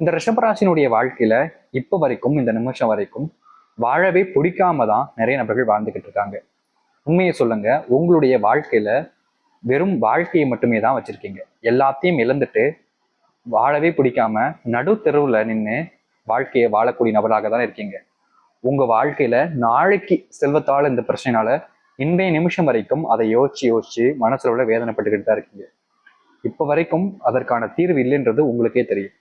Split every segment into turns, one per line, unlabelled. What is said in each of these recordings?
இந்த ரிஷபராசினுடைய வாழ்க்கையில இப்ப வரைக்கும் இந்த நிமிஷம் வரைக்கும் வாழவே பிடிக்காம தான் நிறைய நபர்கள் வாழ்ந்துகிட்டு இருக்காங்க. உண்மையை சொல்லுங்க உங்களுடைய வாழ்க்கையில வெறும் வாழ்க்கையை மட்டுமே தான் வச்சிருக்கீங்க. எல்லாத்தையும் இழந்துட்டு வாழவே பிடிக்காம நடு தெருவுல நின்று வாழ்க்கையை வாழக்கூடிய நபராக தான் இருக்கீங்க. உங்க வாழ்க்கையில நாளைக்கு செல்வத்தால் இந்த பிரச்சனைனால இன்றைய நிமிஷம் வரைக்கும் அதை யோசிச்சு யோசிச்சு மனசுல உள்ள வேதனைப்பட்டுக்கிட்டு தான் இருக்கீங்க. இப்ப வரைக்கும் அதற்கான தீர்வு இல்லைன்றது உங்களுக்கே தெரியும்.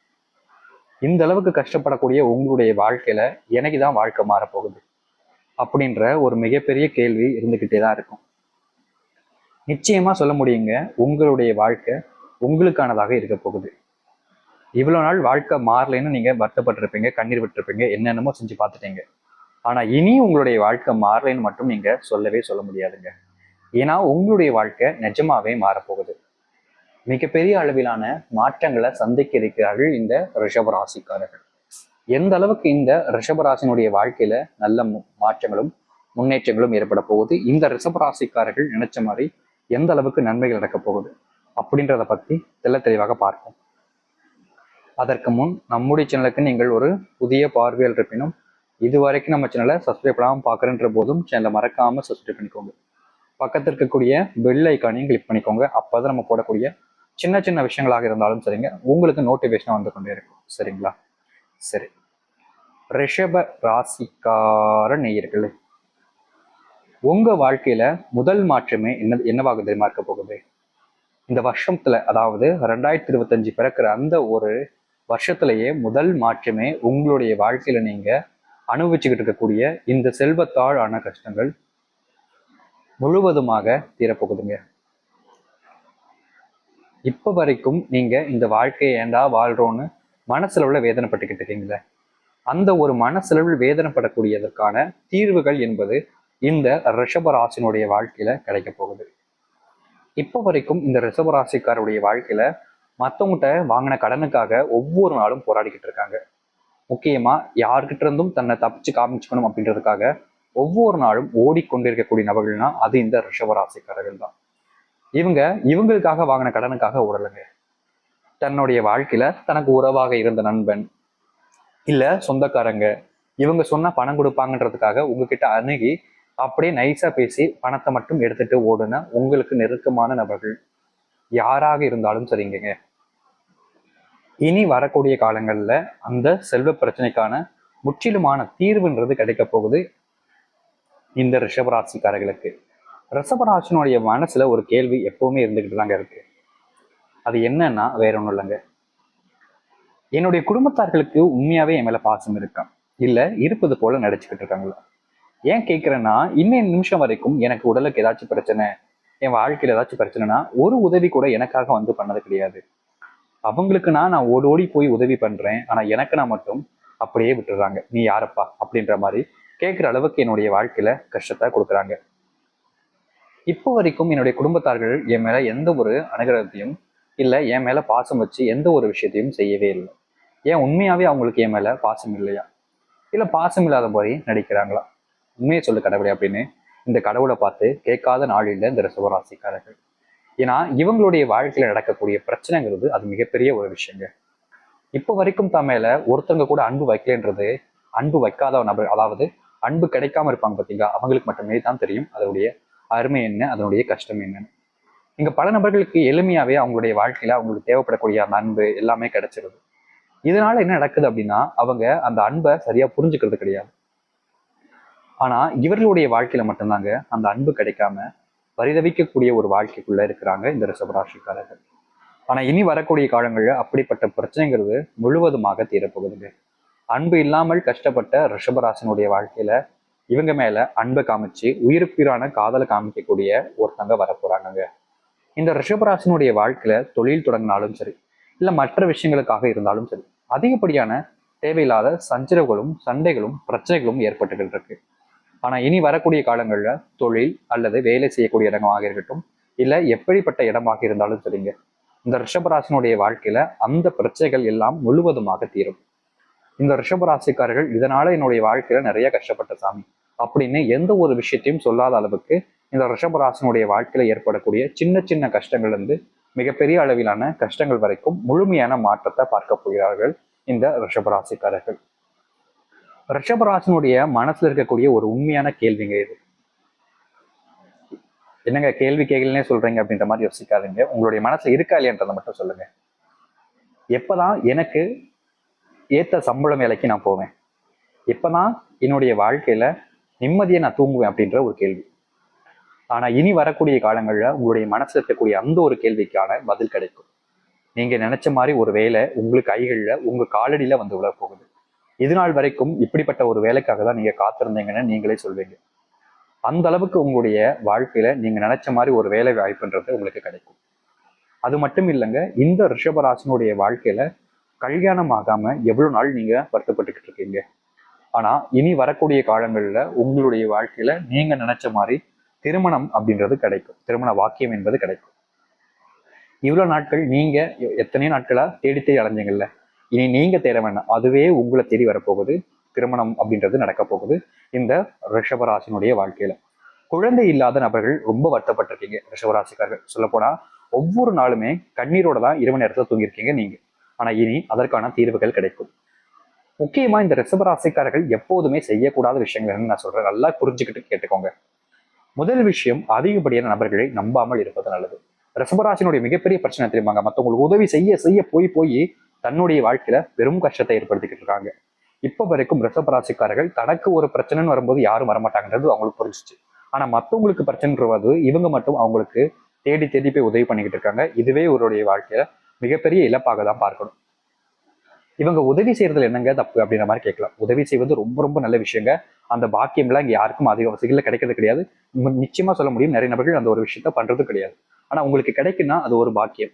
இந்த அளவுக்கு கஷ்டப்படக்கூடிய உங்களுடைய வாழ்க்கையில எனக்கு தான் வாழ்க்கை மாறப்போகுது அப்படின்ற ஒரு மிகப்பெரிய கேள்வி இருந்துக்கிட்டே தான் இருக்கும். நிச்சயமா சொல்ல முடியுங்க உங்களுடைய வாழ்க்கை உங்களுக்கானதாக இருக்க போகுது. இவ்வளோ நாள் வாழ்க்கை மாறலைன்னு நீங்க வருத்தப்பட்டிருப்பீங்க கண்ணீர் விட்டுருப்பீங்க என்னென்னமோ செஞ்சு பார்த்துட்டீங்க. ஆனா இனி உங்களுடைய வாழ்க்கை மாறலைன்னு மட்டும் நீங்க சொல்லவே சொல்ல முடியாதுங்க. ஏன்னா உங்களுடைய வாழ்க்கை நிஜமாவே மாறப்போகுது. மிகப்பெரிய அளவிலான மாற்றங்களை சந்திக்க இருக்கிறார்கள் இந்த ரிஷபராசிக்காரர்கள். எந்த அளவுக்கு இந்த ரிஷபராசினுடைய வாழ்க்கையில நல்ல மாற்றங்களும் முன்னேற்றங்களும் ஏற்பட போகுது? இந்த ரிஷபராசிக்காரர்கள் நினைச்ச மாதிரி எந்த அளவுக்கு நன்மைகள் நடக்க போகுது? அப்படின்றத பத்தி தெல்ல தெளிவாக பார்ப்போம். அதற்கு முன் நம்முடைய சேனலுக்கு நீங்கள் ஒரு புதிய பார்வையில் இருப்பினும் இது வரைக்கும் நம்ம சேனலை சப்ஸ்கிரைப் பண்ணாமல் பார்க்குறன்ற போதும் சேனலை மறக்காம சப்ஸ்கிரைப் பண்ணிக்கோங்க. பக்கத்தில் இருக்கக்கூடிய பெல் ஐக்கானையும் கிளிக் பண்ணிக்கோங்க. அப்பதான் நம்ம போடக்கூடிய சின்ன சின்ன விஷயங்களாக இருந்தாலும் சரிங்க. உங்களுக்கு நோட்டிஃபிகேஷன் வந்து கொண்டே இருக்கும். சரிங்களா? சரி. ரிஷப ராசிக்கார நேயர்களே உங்க வாழ்க்கையில முதல் மாற்றமே என்ன என்னவாக தெரியுமா இருக்க போகுது? இந்த வருஷத்துல அதாவது ரெண்டாயிரத்தி இருபத்தஞ்சு பிறக்கிற அந்த ஒரு வருஷத்திலேயே முதல் மாற்றமே உங்களுடைய வாழ்க்கையில நீங்க அனுபவிச்சுக்கிட்டு இருக்கக்கூடிய இந்த செல்வத்தாழான கஷ்டங்கள் முழுவதுமாக தீரப்போகுதுங்க. இப்ப வரைக்கும் நீங்க இந்த வாழ்க்கையை ஏண்டா வாழ்றோன்னு மனசளவுல வேதனைப்பட்டுக்கிட்டு இருக்கீங்களே அந்த ஒரு மனசளவில் வேதனைப்படக்கூடியதற்கான தீர்வுகள் என்பது இந்த ரிஷபராசினுடைய வாழ்க்கையில கிடைக்க போகுது. இப்போ வரைக்கும் இந்த ரிஷபராசிக்காருடைய வாழ்க்கையில மற்றவங்கிட்ட வாங்கின கடனுக்காக ஒவ்வொரு நாளும் போராடிக்கிட்டு இருக்காங்க. முக்கியமா யார்கிட்ட இருந்தும் தன்னை தப்பிச்சு காமிச்சுக்கணும் அப்படின்றதுக்காக ஒவ்வொரு நாளும் ஓடிக்கொண்டிருக்கக்கூடிய நபர்கள்னா அது இந்த ரிஷபராசிக்காரர்கள் தான். இவங்க இவங்களுக்காக வாங்கின கடனுக்காக ஓடலைங்க. தன்னுடைய வாழ்க்கையில தனக்கு உறவாக இருந்த நண்பன் இல்ல சொந்தக்காரங்க இவங்க சொன்னா பணம் கொடுப்பாங்கன்றதுக்காக உங்ககிட்ட அணுகி அப்படியே நைஸா பேசி பணத்தை மட்டும் எடுத்துட்டு ஓடுன உங்களுக்கு நெருக்கமான நபர்கள் யாராக இருந்தாலும் சரிங்க இனி வரக்கூடிய காலங்கள்ல அந்த செல்வ பிரச்சனைக்கான முற்றிலுமான தீர்வுன்றது கிடைக்க போகுது இந்த ரிஷபராசிக்காரர்களுக்கு. ரிஷபராசினுடைய மனசுல ஒரு கேள்வி எப்பவுமே இருந்துகிட்டு தாங்க இருக்கு. அது என்னன்னா வேற ஒன்றும் இல்லைங்க. என்னுடைய குடும்பத்தார்களுக்கு உண்மையாவே என் மேல பாசம் இருக்கா? இல்ல இருப்பது போல நடிச்சுக்கிட்டு இருக்காங்களா? ஏன் கேட்கிறேன்னா இன்னைய நிமிஷம் வரைக்கும் எனக்கு உடலுக்கு ஏதாச்சும் பிரச்சனை என் வாழ்க்கையில ஏதாச்சும் பிரச்சனைனா ஒரு உதவி கூட எனக்காக வந்து பண்ணது கிடையாது. அவங்களுக்குனா நான் ஓடி ஓடி போய் உதவி பண்றேன். ஆனா எனக்கு நான் மட்டும் அப்படியே விட்டுறாங்க. நீ யாரப்பா? அப்படின்ற மாதிரி கேட்குற அளவுக்கு என்னுடைய வாழ்க்கையில கஷ்டத்தை கொடுக்குறாங்க. இப்போ வரைக்கும் என்னுடைய குடும்பத்தார்கள் என் மேல எந்த ஒரு அனுகிரகத்தையும் இல்ல என் மேல பாசம் வச்சு எந்த ஒரு விஷயத்தையும் செய்யவே இல்லை. ஏன்? உண்மையாவே அவங்களுக்கு என் மேல பாசம் இல்லையா? இல்ல பாசம் இல்லாத மாதிரி நடிக்கிறாங்களா? உண்மையை சொல்லு கடவுளே அப்படின்னு இந்த கடவுளை பார்த்து கேட்காத நாளில் இந்த ரிசவராசிக்காரர்கள் ஏன்னா இவங்களுடைய வாழ்க்கையில நடக்கக்கூடிய பிரச்சனைங்கிறது அது மிகப்பெரிய ஒரு விஷயங்க. இப்போ வரைக்கும் தான் மேல ஒருத்தவங்க கூட அன்பு வைக்கலன்றது அன்பு வைக்காத நபர் அதாவது அன்பு கிடைக்காம இருப்பாங்க பார்த்தீங்களா அவங்களுக்கு மட்டுமே தான் தெரியும் அதனுடைய அருமை என்ன? அதனுடைய கஷ்டம் என்னன்னு. இங்க பல நபர்களுக்கு எளிமையாவே அவங்களுடைய வாழ்க்கையில அவங்களுக்கு தேவைப்படக்கூடிய அந்த அன்பு எல்லாமே கிடைச்சிருது. இதனால என்ன நடக்குது அப்படின்னா அவங்க அந்த அன்பை சரியா புரிஞ்சுக்கிறது கிடையாது. ஆனா இவர்களுடைய வாழ்க்கையில மட்டும்தாங்க அந்த அன்பு கிடைக்காம பரிதவிக்கக்கூடிய ஒரு வாழ்க்கைக்குள்ள இருக்கிறாங்க இந்த ரிஷபராசிக்காரர்கள். ஆனா இனி வரக்கூடிய காலங்கள்ல அப்படிப்பட்ட பிரச்சனைங்கிறது முழுவதுமாக தீரப்போகுதுங்க. அன்பு இல்லாமல் கஷ்டப்பட்ட ரிஷபராசனுடைய வாழ்க்கையில இவங்க மேல அன்பை காமிச்சு உயிருக்குயிரான காதலை காமிக்கக்கூடிய ஒருத்தங்க வரப்போறாங்க இந்த ரிஷபராசினுடைய வாழ்க்கையில தொழில் தொடங்கினாலும் சரி இல்ல மற்ற விஷயங்களுக்காக இருந்தாலும் சரி அதிகப்படியான தேவையில்லாத சஞ்சரவுகளும் சண்டைகளும் பிரச்சனைகளும் ஏற்பட்டுக்கிட்டு இருக்கு. ஆனா இனி வரக்கூடிய காலங்கள்ல தொழில் அல்லது வேலை செய்யக்கூடிய இடமாக இருக்கட்டும் இல்ல எப்படிப்பட்ட இடமாக இருந்தாலும் சரிங்க. இந்த ரிஷபராசினுடைய வாழ்க்கையில அந்த பிரச்சனைகள் எல்லாம் முழுவதுமாக தீரும். இந்த ரிஷபராசிக்காரர்கள் இதனால என்னுடைய வாழ்க்கையில நிறைய கஷ்டப்பட்ட சாமி அப்படின்னு எந்த ஒரு விஷயத்தையும் சொல்லாத அளவுக்கு இந்த ரிஷபராசினுடைய வாழ்க்கையில ஏற்படக்கூடிய சின்ன சின்ன கஷ்டங்கள் இருந்து மிகப்பெரிய அளவிலான கஷ்டங்கள் வரைக்கும் முழுமையான மாற்றத்தை பார்க்க போகிறார்கள் இந்த ரிஷபராசிக்காரர்கள் ரிஷபராசினுடைய மனசுல இருக்கக்கூடிய ஒரு உண்மையான கேள்விங்க இது. என்னங்க கேள்வி கேள்வினே சொல்றீங்க அப்படின்ற மாதிரி யோசிக்காதீங்க. உங்களுடைய மனசுல இருக்கா இல்லையன்றதை மட்டும் சொல்லுங்க. எப்பதான் எனக்கு ஏற்ற சம்பளம் வேலைக்கு நான் போவேன். எப்பதான் என்னுடைய வாழ்க்கையில நிம்மதியை நான் தூங்குவேன் அப்படின்ற ஒரு கேள்வி. ஆனா இனி வரக்கூடிய காலங்களில் உங்களுடைய மனசு இருக்கக்கூடிய அந்த ஒரு கேள்விக்கான பதில் கிடைக்கும். நீங்க நினச்ச மாதிரி ஒரு வேலை உங்களுக்கு கைகளில் உங்கள் காலடியில வந்து விழ போகுது. இது நாள் வரைக்கும் இப்படிப்பட்ட ஒரு வேலைக்காக தான் நீங்க காத்திருந்தீங்கன்னு நீங்களே சொல்வீங்க. அந்த அளவுக்கு உங்களுடைய வாழ்க்கையில நீங்க நினச்ச மாதிரி ஒரு வேலை வாய்ப்புன்றது உங்களுக்கு கிடைக்கும். அது மட்டும் இல்லைங்க இந்த ரிஷபராசினுடைய வாழ்க்கையில கல்யாணம் ஆகாம எவ்வளவு நாள் நீங்க வருத்தப்பட்டுக்கிட்டு இருக்கீங்க? ஆனா இனி வரக்கூடிய காலங்கள்ல உங்களுடைய வாழ்க்கையில நீங்க நினைச்ச மாதிரி திருமணம் அப்படின்றது கிடைக்கும். திருமண வாக்கியம் என்பது கிடைக்கும். இவ்வளவு நாட்கள் நீங்க எ- எத்தனையோ நாட்களா தேடி தேடி அலைஞ்சீங்கல்ல? இனி நீங்க தேட வேண்டாம் அதுவே உங்களை தேடி வரப்போகுது. திருமணம் அப்படின்றது நடக்க போகுது இந்த ரிஷபராசினுடைய வாழ்க்கையில. குழந்தை இல்லாத நபர்கள் ரொம்ப வருத்தப்பட்டிருக்கீங்க ரிஷபராசிக்காரர்கள். சொல்ல போனா ஒவ்வொரு நாளுமே கண்ணீரோட தான் இரவு நேரத்துல தூங்கியிருக்கீங்க நீங்க. ஆனா இனி அதற்கான தீர்வுகள் கிடைக்கும். முக்கியமா இந்த ரிஷபராசிக்காரர்கள் எப்போதுமே செய்யக்கூடாத விஷயங்கள் நான் சொல்றேன். நல்லா புரிஞ்சுக்கிட்டு கேட்டுக்கோங்க. முதல் விஷயம் அதிகப்படியான நபர்களை நம்பாமல் இருப்பது நல்லது. ரிசபராசினுடைய மிகப்பெரிய பிரச்சனை தெரியுமாங்க மற்றவங்களுக்கு உதவி செய்ய செய்ய போய் போய் தன்னுடைய வாழ்க்கையில பெரும் கஷ்டத்தை ஏற்படுத்திக்கிட்டு இருக்காங்க. இப்ப வரைக்கும் ரிசபராசிக்காரர்கள் தனக்கு ஒரு பிரச்சனைன்னு வரும்போது யாரும் வரமாட்டாங்கன்றது அவங்களுக்கு புரிஞ்சிச்சு. ஆனா மத்தவங்களுக்கு பிரச்சனைன்றது இவங்க மட்டும் அவங்களுக்கு தேடி தேடி போய் உதவி பண்ணிக்கிட்டு இருக்காங்க. இதுவே இவருடைய வாழ்க்கையில மிகப்பெரிய இழப்பாக தான் பார்க்கணும். இவங்க உதவி செய்யறதுல என்னங்க தப்பு அப்படின்ற மாதிரி கேட்கலாம். உதவி செய்வது ரொம்ப ரொம்ப நல்ல விஷயங்க. அந்த பாக்கியம்லாம் இங்க யாருக்கும் அதிக வசதிகளில் கிடைக்கிறது கிடையாது. நிச்சயமா சொல்ல முடியும் நிறைய நபர்கள் அந்த ஒரு விஷயத்த பண்றது கிடையாது. ஆனா உங்களுக்கு கிடைக்குன்னா அது ஒரு பாக்கியம்.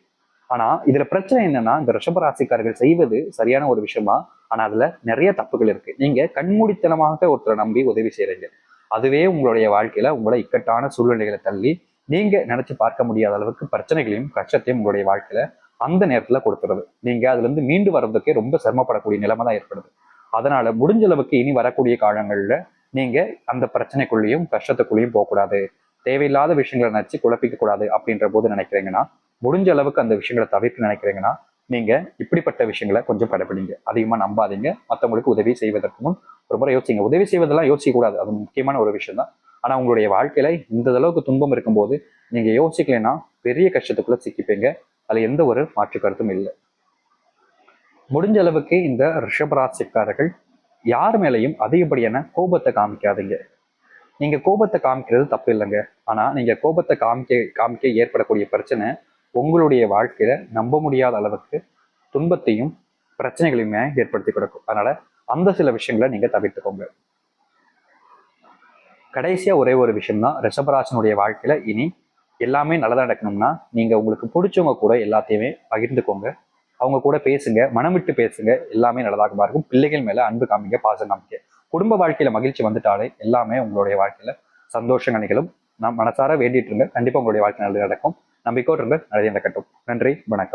ஆனா இதுல பிரச்சனை என்னன்னா இந்த ரிஷபராசிக்காரர்கள் செய்வது சரியான ஒரு விஷயமா? ஆனா அதுல நிறைய தப்புகள் இருக்கு. நீங்க கண்மூடித்தனமாக ஒருத்தரை நம்பி உதவி செய்யறீங்க அதுவே உங்களுடைய வாழ்க்கையில உங்களை இக்கட்டான சூழ்நிலைகளை தள்ளி நீங்க நினைச்சு பார்க்க முடியாத அளவுக்கு பிரச்சனைகளையும் கஷ்டத்தையும் உங்களுடைய வாழ்க்கையில அந்த நேரத்தில் கொடுத்துறது நீங்கள் அதுலேருந்து மீண்டு வர்றதுக்கே ரொம்ப சிரமப்படக்கூடிய நிலைமை தான் ஏற்படுது. அதனால் முடிஞ்ச அளவுக்கு இனி வரக்கூடிய காலங்களில் நீங்கள் அந்த பிரச்சனைக்குள்ளேயும் கஷ்டத்துக்குள்ளேயும் போகக்கூடாது. தேவையில்லாத விஷயங்களை நினச்சி குழப்பிக்க கூடாது அப்படின்ற போது நினைக்கிறீங்கன்னா முடிஞ்ச அளவுக்கு அந்த விஷயங்களை தவிர்க்க நினைக்கிறீங்கன்னா நீங்க இப்படிப்பட்ட விஷயங்களை கொஞ்சம் கடைபிடிங்க அதிகமா நம்பாதீங்க. மற்றவங்களுக்கு உதவி செய்வதற்கு முன் ஒரு முறை யோசிங்க. உதவி செய்வதெல்லாம் யோசிக்க கூடாது அது முக்கியமான ஒரு விஷயம் தான். ஆனா உங்களுடைய வாழ்க்கையில இந்த அளவுக்கு துன்பம் இருக்கும்போது நீங்க யோசிக்கலைன்னா பெரிய கஷ்டத்துக்குள்ள சிக்கிப்பீங்க. அதில் எந்த ஒரு மாற்று கருத்தும் இல்லை. முடிஞ்ச அளவுக்கு இந்த ரிஷபராசிக்காரர்கள் யார் மேலையும் அதிகப்படியான கோபத்தை காமிக்காதீங்க. நீங்க கோபத்தை காமிக்கிறது தப்பு இல்லைங்க. ஆனா நீங்க கோபத்தை காமிக்க காமிக்க ஏற்படக்கூடிய பிரச்சனை உங்களுடைய வாழ்க்கையில நம்ப முடியாத அளவுக்கு துன்பத்தையும் பிரச்சனைகளையுமே ஏற்படுத்தி கொடுக்கும். அதனால அந்த சில விஷயங்களை நீங்க தவிர்த்துக்கோங்க. கடைசியா ஒரே ஒரு விஷயம் தான் ரிஷபராசனுடைய வாழ்க்கையில இனி எல்லாமே நல்லதாக நடக்கணும்னா நீங்கள் உங்களுக்கு பிடிச்சவங்க கூட எல்லாத்தையுமே பகிர்ந்துக்கோங்க. அவங்க கூட பேசுங்க மனம் விட்டு பேசுங்க. எல்லாமே நல்லதாக இருக்கும். பிள்ளைகள் மேலே அன்பு காமிங்க பாசம் காமிக்க குடும்ப வாழ்க்கையில் மகிழ்ச்சி வந்துட்டாலே எல்லாமே உங்களுடைய வாழ்க்கையில் சந்தோஷம் நிகழும் நான் மனசார வேண்டிட்டு இருங்க. கண்டிப்பாக உங்களுடைய வாழ்க்கை நல்லது நடக்கும். நம்பிக்கையோடு இருங்க. நல்லது நடக்கட்டும். நன்றி வணக்கம்.